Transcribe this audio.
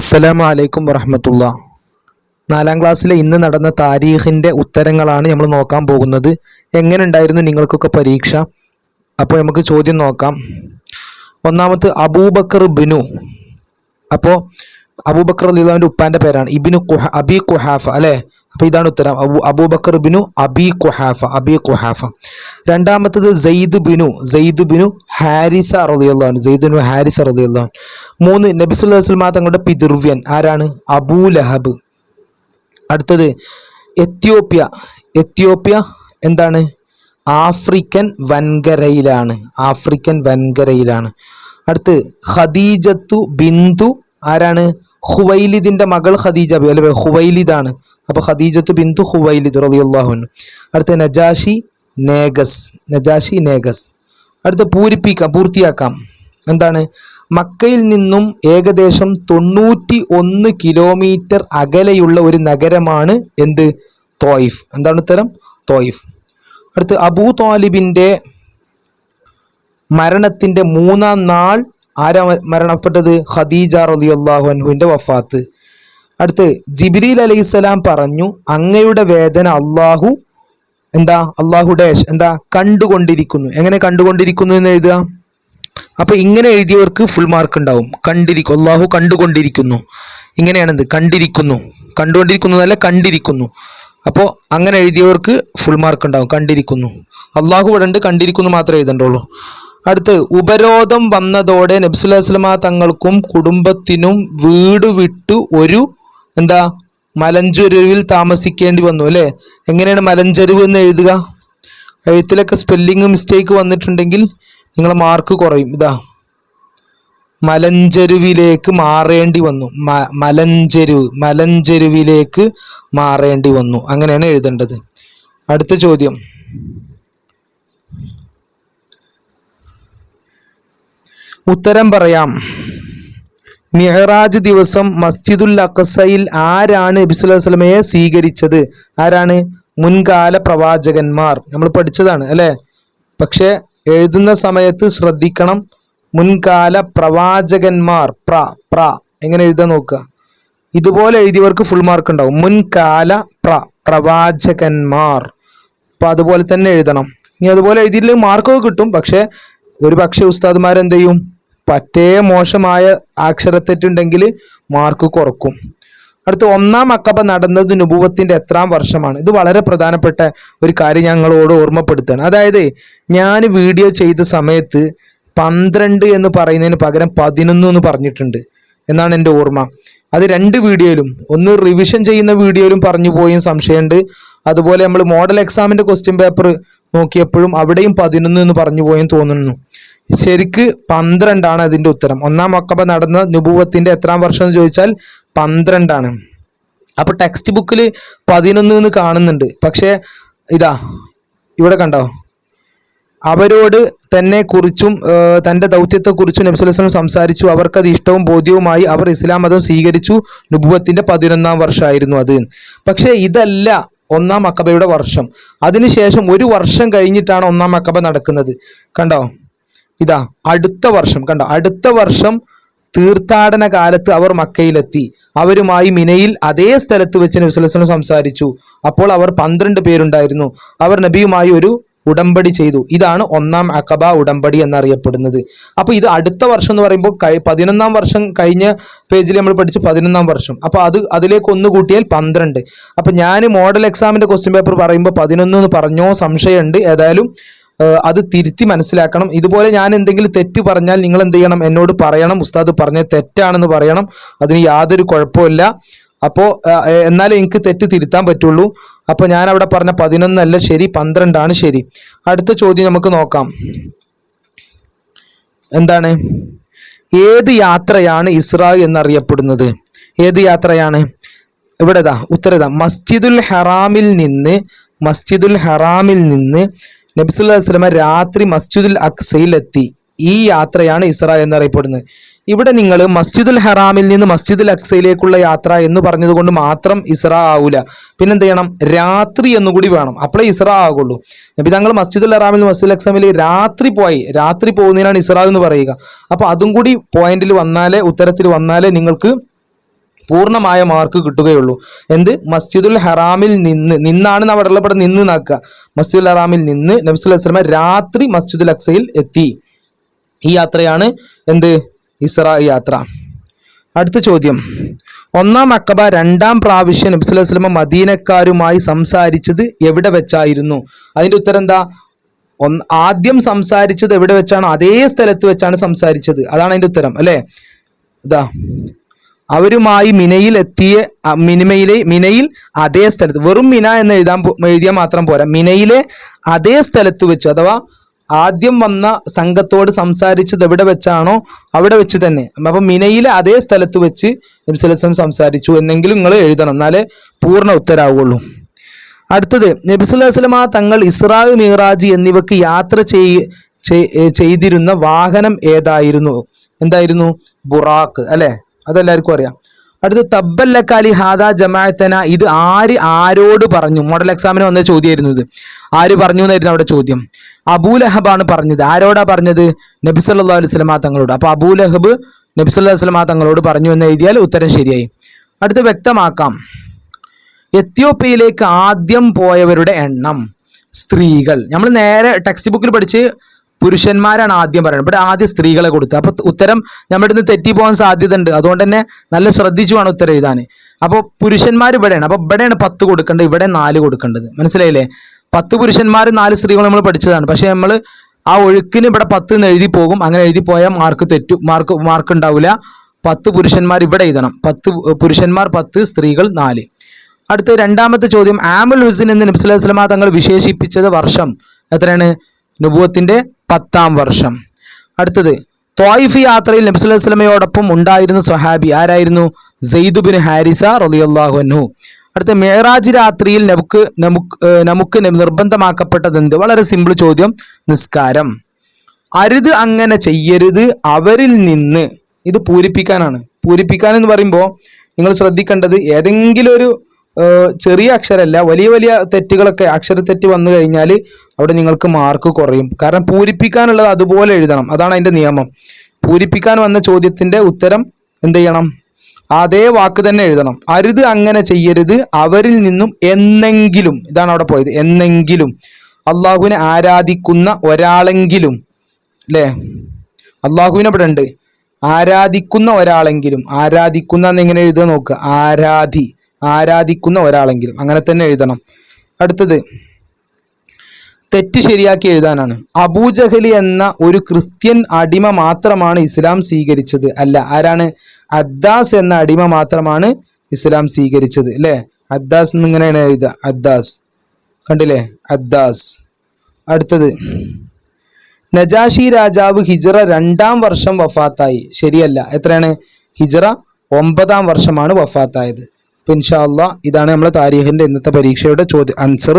അസ്സലാമു അലൈക്കും വറഹമത്തുള്ള. നാലാം ക്ലാസ്സിലെ ഇന്ന് നടന്ന താരീഖിന്റെ ഉത്തരങ്ങളാണ് നമ്മൾ നോക്കാൻ പോകുന്നത്. എങ്ങനെ ഉണ്ടായിരുന്നു നിങ്ങൾക്കൊക്കെ പരീക്ഷ? അപ്പോൾ നമുക്ക് ചോദ്യം നോക്കാം. ഒന്നാമത് അബൂബക്കർ ബിനു അപ്പോൾ അബൂബക്കർ അലിദാന്റെ ഉപ്പാന്റെ പേരാണ്. ഇബിനു കുഹ അബി കുഹാഫ അല്ലേ? അപ്പോൾ ഇതാണ് ഉത്തരം. അബു അബൂബക്കർ ബിനു അബി കുഹാഫ അബി കുഹാഫ രണ്ടാമത്തത് സെയ്ദ് ബിനു സെയ്ദ് ബിനു ഹാരിസ റളിയല്ലാഹു സെയ്ദ് ബിനു ഹാരിസ അറുതിയുള്ളതാണ് മൂന്ന് നബി സുല്ലാ തങ്ങളുടെ പിതൃവ്യൻ ആരാണ്? അബൂ ലഹബ്. അടുത്തത് എത്യോപ്യ. എത്യോപ്യ എന്താണ്? ആഫ്രിക്കൻ വൻകരയിലാണ്. ആഫ്രിക്കൻ വൻകരയിലാണ്. അടുത്ത് ഖദീജത്തു ബിന്ദു ആരാണ്? ഹുവൈലിദിന്റെ മകൾ ഖദീജ അല്ലെ ഹുവൈലിദാണ് അപ്പൊ ഖദീജത്തു ബിന്ദു ഹുവൈലിദ് അൻഹു. അടുത്ത നജാഷി നേഗസ് നജാഷി നേഗസ്. അടുത്ത പൂരിപ്പിക്കാം പൂർത്തിയാക്കാം. എന്താണ്? മക്കയിൽ നിന്നും ഏകദേശം തൊണ്ണൂറ്റി ഒന്ന് കിലോമീറ്റർ അകലെയുള്ള ഒരു നഗരമാണ് എന്ത്? തോയിഫ്. എന്താണ് ഉത്തരം? തോയിഫ്. അടുത്ത് അബൂ താലിബിന്റെ മരണത്തിന്റെ മൂന്നാം നാൾ ആരാ മരണപ്പെട്ടത്? ഖദീജ റളിയല്ലാഹു അൻഹുവിന്റെ വഫാത്ത്. അടുത്ത് ജിബ്രീൽ അലൈഹിസ്സലാം പറഞ്ഞു അങ്ങയുടെ വേദന അള്ളാഹു എന്താ അള്ളാഹു ഡാഷ് എന്താ കണ്ടുകൊണ്ടിരിക്കുന്നു. എങ്ങനെ കണ്ടുകൊണ്ടിരിക്കുന്നു എന്ന് എഴുതുക? അപ്പൊ ഇങ്ങനെ എഴുതിയവർക്ക് ഫുൾ മാർക്ക് ഉണ്ടാവും. കണ്ടിരിക്കും അള്ളാഹു കണ്ടുകൊണ്ടിരിക്കുന്നു. ഇങ്ങനെയാണെന്ത് കണ്ടിരിക്കുന്നു. കണ്ടുകൊണ്ടിരിക്കുന്നു എന്നല്ല കണ്ടിരിക്കുന്നു. അപ്പോൾ അങ്ങനെ എഴുതിയവർക്ക് ഫുൾ മാർക്ക് ഉണ്ടാവും കണ്ടിരിക്കുന്നു. അള്ളാഹു ഇവിടെ ഉണ്ട് കണ്ടിരിക്കുന്നു മാത്രമേ എഴുതണ്ടുള്ളൂ. അടുത്ത് ഉപരോധം വന്നതോടെ നബ്സുല്ലാസ്ലമ തങ്ങൾക്കും കുടുംബത്തിനും വീട് വിട്ടു ഒരു എന്താ? മലഞ്ചെരുവിൽ താമസിക്കേണ്ടി വന്നു അല്ലേ? എങ്ങനെയാണ് മലഞ്ചെരുവ് എന്ന് എഴുതുക? എഴുത്തിലൊക്കെ സ്പെല്ലിങ് മിസ്റ്റേക്ക് വന്നിട്ടുണ്ടെങ്കിൽ നിങ്ങളെ മാർക്ക് കുറയും. ഇതാ. മലഞ്ചെരുവിലേക്ക് മാറേണ്ടി വന്നു. മലഞ്ചെരുവ് മലഞ്ചെരുവിലേക്ക് മാറേണ്ടി വന്നു. അങ്ങനെയാണ് എഴുതേണ്ടത്. അടുത്ത ചോദ്യം. ഉത്തരം പറയാം. മിഹറാജ് ദിവസം മസ്ജിദുൽ അഖസയിൽ ആരാണ് നബി അലൈഹി സ്വീകരിച്ചത്? ആരാണ്? മുൻകാല പ്രവാചകന്മാർ. നമ്മൾ പഠിച്ചതാണ് അല്ലേ? പക്ഷെ എഴുതുന്ന സമയത്ത് ശ്രദ്ധിക്കണം. മുൻകാല പ്രവാചകന്മാർ പ്ര പ്ര എങ്ങനെ എഴുതാൻ നോക്കുക? ഇതുപോലെ എഴുതിയവർക്ക് ഫുൾ മാർക്ക് ഉണ്ടാവും. മുൻകാല പ്ര പ്രവാചകന്മാർ. അപ്പൊ അതുപോലെ തന്നെ എഴുതണം. ഇനി അതുപോലെ എഴുതിയില്ലെങ്കിൽ മാർക്കൊക്കെ കിട്ടും. പക്ഷെ ഒരു പക്ഷേ ഉസ്താദ്മാർ എന്ത് ചെയ്യും? പറ്റേ മോശമായ അക്ഷരത്തെറ്റുണ്ടെങ്കിൽ മാർക്ക് കുറക്കും. അടുത്ത ഒന്നാം അക്കബ നടന്നത് നുപൂവത്തിന്റെ എത്രാം വർഷമാണ്. ഇത് വളരെ പ്രധാനപ്പെട്ട ഒരു കാര്യം ഞങ്ങളോട് ഓർമ്മപ്പെടുത്തുകയാണ്. അതായത് ഞാൻ വീഡിയോ ചെയ്ത സമയത്ത് പന്ത്രണ്ട് എന്ന് പറയുന്നതിന് പകരം പതിനൊന്ന് എന്ന് പറഞ്ഞിട്ടുണ്ട് എന്നാണ് എന്റെ ഓർമ്മ. അത് രണ്ട് വീഡിയോയിലും ഒന്ന് റിവിഷൻ ചെയ്യുന്ന വീഡിയോയിലും പറഞ്ഞു പോയും സംശയമുണ്ട്. അതുപോലെ നമ്മൾ മോഡൽ എക്സാമിന്റെ ക്വസ്റ്റ്യൻ പേപ്പർ നോക്കിയപ്പോഴും അവിടെയും പതിനൊന്ന് എന്ന് പറഞ്ഞു പോയും തോന്നുന്നു. ശരിക്ക് പന്ത്രണ്ടാണ് അതിന്റെ ഉത്തരം. ഒന്നാം മക്കബ നടന്ന നുപൂവത്തിന്റെ എത്രാം വർഷം എന്ന് ചോദിച്ചാൽ പന്ത്രണ്ടാണ്. അപ്പോൾ ടെക്സ്റ്റ് ബുക്കിൽ പതിനൊന്ന് എന്ന് കാണുന്നുണ്ട്. പക്ഷേ ഇതാ ഇവിടെ കണ്ടോ? അവരോട് തന്നെ കുറിച്ചും തന്റെ ദൗത്യത്തെക്കുറിച്ചും നബ്സുലം സംസാരിച്ചു. അവർക്കത് ഇഷ്ടവും ബോധ്യവുമായി അവർ ഇസ്ലാം മതം സ്വീകരിച്ചു. നുബുവത്തിന്റെ പതിനൊന്നാം വർഷമായിരുന്നു അത്. പക്ഷേ ഇതല്ല ഒന്നാം അക്കബയുടെ വർഷം. അതിനുശേഷം ഒരു വർഷം കഴിഞ്ഞിട്ടാണ് ഒന്നാം അക്കബ നടക്കുന്നത്. കണ്ടോ? ഇതാ അടുത്ത വർഷം കണ്ടോ അടുത്ത വർഷം തീർത്ഥാടന കാലത്ത് അവർ മക്കയിലെത്തി. അവരുമായി മിനയിൽ അതേ സ്ഥലത്ത് വെച്ച് നബിസ്വലം സംസാരിച്ചു. അപ്പോൾ അവർ പന്ത്രണ്ട് പേരുണ്ടായിരുന്നു. അവർ നബിയുമായി ഒരു ഉടമ്പടി ചെയ്തു. ഇതാണ് ഒന്നാം അക്കബ ഉടമ്പടി എന്നറിയപ്പെടുന്നത്. അപ്പോൾ ഇത് അടുത്ത വർഷം എന്ന് പറയുമ്പോൾ കഴി- പതിനൊന്നാം വർഷം കഴിഞ്ഞ പേജിൽ നമ്മൾ പഠിച്ച് പതിനൊന്നാം വർഷം. അപ്പോൾ അത് അതിലേക്ക് ഒന്ന് കൂട്ടിയാൽ പന്ത്രണ്ട്. അപ്പൊ ഞാൻ മോഡൽ എക്സാമിന്റെ ക്വസ്റ്റ്യൻ പേപ്പർ പറയുമ്പോൾ പതിനൊന്ന് എന്ന് പറഞ്ഞോ സംശയമുണ്ട്. ഏതായാലും അത് തിരുത്തി മനസ്സിലാക്കണം. ഇതുപോലെ ഞാൻ എന്തെങ്കിലും തെറ്റ് പറഞ്ഞാൽ നിങ്ങൾ എന്ത് ചെയ്യണം? എന്നോട് പറയണം. ഉസ്താദ് പറഞ്ഞ തെറ്റാണെന്ന് പറയണം. അതിന് യാതൊരു കുഴപ്പമില്ല അപ്പോൾ എന്നാലേ എനിക്ക് തെറ്റ് തിരുത്താൻ പറ്റുള്ളൂ. അപ്പോൾ ഞാൻ അവിടെ പറഞ്ഞ പതിനൊന്നല്ല ശരി പന്ത്രണ്ടാണ് ശരി. അടുത്ത ചോദ്യം നമുക്ക് നോക്കാം. എന്താണ്? ഏത് യാത്രയാണ് ഇസ്രാ എന്നറിയപ്പെടുന്നത്? ഏത് യാത്രയാണ്? ഇവിടെതാ ഉത്തരതാ. മസ്ജിദുൽ ഹറാമിൽ നിന്ന് മസ്ജിദുൽ ഹറാമിൽ നിന്ന് നബിസുല്ലാ വസ്ലമ രാത്രി മസ്ജിദുൽ അക്സയിലെത്തി. ഈ യാത്രയാണ് ഇസ്ര എന്നറിയപ്പെടുന്നത്. ഇവിടെ നിങ്ങൾ മസ്ജിദുൽ ഹറാമിൽ നിന്ന് മസ്ജിദുൽ അക്സയിലേക്കുള്ള യാത്ര എന്ന് പറഞ്ഞതുകൊണ്ട് മാത്രം ഇസ്ര ആവൂല. പിന്നെന്ത് ചെയ്യണം? രാത്രി എന്നുകൂടി വേണം. അപ്പോഴേ ഇസ്ര ആകുള്ളൂ നബി തങ്ങൾ മസ്ജിദുൽ ഹറാമിൽ മസ്ജിദുൽ അക്സമിൽ രാത്രി പോയി. രാത്രി പോകുന്നതിനാണ് ഇസ്ര എന്ന് പറയുക. അപ്പോൾ അതും കൂടി പോയിന്റിൽ വന്നാലേ ഉത്തരത്തിൽ വന്നാലേ നിങ്ങൾക്ക് പൂർണമായ മാർക്ക് കിട്ടുകയുള്ളൂ. എന്ത്? മസ്ജിദുൽ ഹറാമിൽ നിന്ന് നിന്നാണ് അവിടെ ഇവിടെ നിന്ന് നാക്കുക. മസ്ജിദുൽ ഹറാമിൽ നിന്ന് നബിസ് അല്ലാസ്ലമ രാത്രി മസ്ജിദുൽ അക്സയിൽ എത്തി. ഈ യാത്രയാണ് എന്ത്? ഇസ്ര യാത്ര. അടുത്ത ചോദ്യം. ഒന്നാം അക്കബ രണ്ടാം പ്രാവശ്യം നബി സ്വല്ലല്ലാഹു അലൈഹി വസല്ലം മദീനക്കാരുമായി സംസാരിച്ചത് എവിടെ വെച്ചായിരുന്നു? അതിന്റെ ഉത്തരം എന്താ? ആദ്യം സംസാരിച്ചത് എവിടെ വെച്ചാണ് അതേ സ്ഥലത്ത് വെച്ചാണ് സംസാരിച്ചത്. അതാണ് അതിന്റെ ഉത്തരം അല്ലേ? ഇതാ. അവരുമായി മിനയിൽ എത്തിയ മിനിമയിലെ മിനയിൽ അതേ സ്ഥലത്ത് വെറും മിന എന്ന് എഴുതാൻ എഴുതിയാൽ മാത്രം പോരാ. മിനയിലെ അതേ സ്ഥലത്ത് വെച്ച് അഥവാ ആദ്യം വന്ന സംഘത്തോട് സംസാരിച്ചത് എവിടെ വെച്ചാണോ അവിടെ വെച്ച് തന്നെ. അപ്പൊ മിനയിലെ അതേ സ്ഥലത്ത് വെച്ച് നബിസ്വലം സംസാരിച്ചു എന്നെങ്കിലും നിങ്ങൾ എഴുതണം. എന്നാലേ പൂർണ ഉത്തരാവുള്ളൂ. അടുത്തത് നബിസുല്ലാസ്ലമ തങ്ങൾ ഇസ്രാ മിഹ്റാജ് എന്നിവക്ക് യാത്ര ചെയ്- ചെയ്തിരുന്ന വാഹനം ഏതായിരുന്നു? എന്തായിരുന്നു? ബുറാക്ക് അല്ലെ? അതെല്ലാവർക്കും അറിയാം. അടുത്ത് തബ്ബല്ലക്കാലി ഹാദ ജമാഅത്തന ഇത് ആര് ആരോട് പറഞ്ഞു? മോഡൽ എക്സാമിന് വന്ന ചോദ്യമായിരുന്നു ഇത്. ആര് പറഞ്ഞു എന്നായിരുന്നു അവിടെ ചോദ്യം. അബൂലഹബാണ് പറഞ്ഞത്. ആരോടാ പറഞ്ഞത്? നബി സല്ലല്ലാഹു അലൈഹി വസല്ലമ തങ്ങളോട്. അപ്പൊ അബൂലഹബ് നബി സല്ലല്ലാഹു അലൈഹി വസല്ലമ തങ്ങളോട് പറഞ്ഞു എന്ന് എഴുതിയാൽ ഉത്തരം ശരിയായി. അടുത്ത് വ്യക്തമാക്കാം. എത്യോപ്യയിലേക്ക് ആദ്യം പോയവരുടെ എണ്ണം സ്ത്രീകൾ. നമ്മൾ നേരെ ടെക്സ്റ്റ് ബുക്കിൽ പഠിച്ച് പുരുഷന്മാരാണ് ആദ്യം പറയുന്നത്. ഇവിടെ ആദ്യം സ്ത്രീകളെ കൊടുത്തു അപ്പൊ ഉത്തരം നമ്മുടെ നിന്ന് തെറ്റി പോകാൻ സാധ്യത ഉണ്ട് അതുകൊണ്ട് തന്നെ നല്ല ശ്രദ്ധിച്ചു വേണം ഉത്തരം എഴുതാൻ. അപ്പോൾ പുരുഷന്മാർ ഇവിടെയാണ്. അപ്പൊ ഇവിടെയാണ് പത്ത് കൊടുക്കേണ്ടത്. ഇവിടെ നാല് കൊടുക്കേണ്ടത്. മനസ്സിലായില്ലേ? പത്ത് പുരുഷന്മാർ നാല് സ്ത്രീകൾ നമ്മൾ പഠിച്ചതാണ്. പക്ഷെ നമ്മൾ ആ ഒഴുക്കിന് ഇവിടെ പത്ത് എന്ന് എഴുതി പോകും. അങ്ങനെ എഴുതി പോയാൽ മാർക്ക് തെറ്റു. മാർക്ക് മാർക്ക് ഉണ്ടാവില്ല പത്ത് പുരുഷന്മാർ ഇവിടെ എഴുതണം. പത്ത് പുരുഷന്മാർ പത്ത് സ്ത്രീകൾ നാല്. അടുത്ത രണ്ടാമത്തെ ചോദ്യം. ആമുൽ ഹുസൈൻ എന്ന് നബ്സുല്ലാ തങ്ങൾ വിശേഷിപ്പിച്ചത് വർഷം എത്രയാണ്? നുബുവത്തിന്റെ പത്താം വർഷം. അടുത്തത് ത്വായിഫ് യാത്രയിൽ നബി അലൈഹി വസല്ലമയോടൊപ്പം ഉണ്ടായിരുന്ന സ്വഹാബി ആരായിരുന്നു? ബിൻ ഹാരിസ റളിയല്ലാഹു അൻഹു. അടുത്ത മേറാജ് രാത്രിയിൽ നമുക്ക് നമുക്ക് നമുക്ക് നിർബന്ധമാക്കപ്പെട്ടത് എന്ത് വളരെ സിമ്പിൾ ചോദ്യം നിസ്കാരം. അരുത് അങ്ങനെ ചെയ്യരുത് അവരിൽ നിന്ന്. ഇത് പൂരിപ്പിക്കാനാണ്. പൂരിപ്പിക്കാൻ എന്ന് പറയുമ്പോൾ നിങ്ങൾ ശ്രദ്ധിക്കേണ്ടത് ഏതെങ്കിലും ഒരു ചെറിയ അക്ഷരമല്ല വലിയ വലിയ തെറ്റുകളൊക്കെ അക്ഷരത്തെറ്റ് വന്നു കഴിഞ്ഞാൽ അവിടെ നിങ്ങൾക്ക് മാർക്ക് കുറയും. കാരണം പൂരിപ്പിക്കാനുള്ളത് അതുപോലെ എഴുതണം. അതാണ് അതിന്റെ നിയമം. പൂരിപ്പിക്കാൻ വന്ന ചോദ്യത്തിന്റെ ഉത്തരം എന്ത് ചെയ്യണം? അതേ വാക്ക് തന്നെ എഴുതണം. അരുത് അങ്ങനെ ചെയ്യരുത്. അവരിൽ നിന്നും എന്നെങ്കിലും ഇതാണ് അവിടെ പോയത് എന്നെങ്കിലും. അള്ളാഹുവിനെ ആരാധിക്കുന്ന ഒരാളെങ്കിലും അല്ലേ? അള്ളാഹുവിനെ ഇവിടെ ഉണ്ട്. ആരാധിക്കുന്ന ഒരാളെങ്കിലും. ആരാധിക്കുന്ന എന്നെങ്ങനെ എഴുതുക നോക്കുക ആരാധി. ആരാധിക്കുന്ന ഒരാളെങ്കിലും. അങ്ങനെ തന്നെ എഴുതണം. അടുത്തത് തെറ്റ് ശരിയാക്കി എഴുതാനാണ്. അബൂജഹലി എന്ന ഒരു ക്രിസ്ത്യൻ അടിമ മാത്രമാണ് ഇസ്ലാം സ്വീകരിച്ചത് അല്ല. ആരാണ്? അദ്ദാസ് എന്ന അടിമ മാത്രമാണ് ഇസ്ലാം സ്വീകരിച്ചത് അല്ലേ? അദ്ദാസ് എന്നിങ്ങനെയാണ് എഴുതുക. അദ്ദാസ്. കണ്ടില്ലേ? അദ്ദാസ്. അടുത്തത് നജാഷി രാജാവ് ഹിജറ രണ്ടാം വർഷം വഫാത്തായി. ശരിയല്ല. എത്രയാണ്? ഹിജറ ഒമ്പതാം വർഷമാണ് വഫാത്തായത്. അപ്പൊ ഇൻഷാ ഇതാണ് നമ്മളെ താരീഖിന്റെ ഇന്നത്തെ പരീക്ഷയുടെ ചോദ്യം ആൻസർ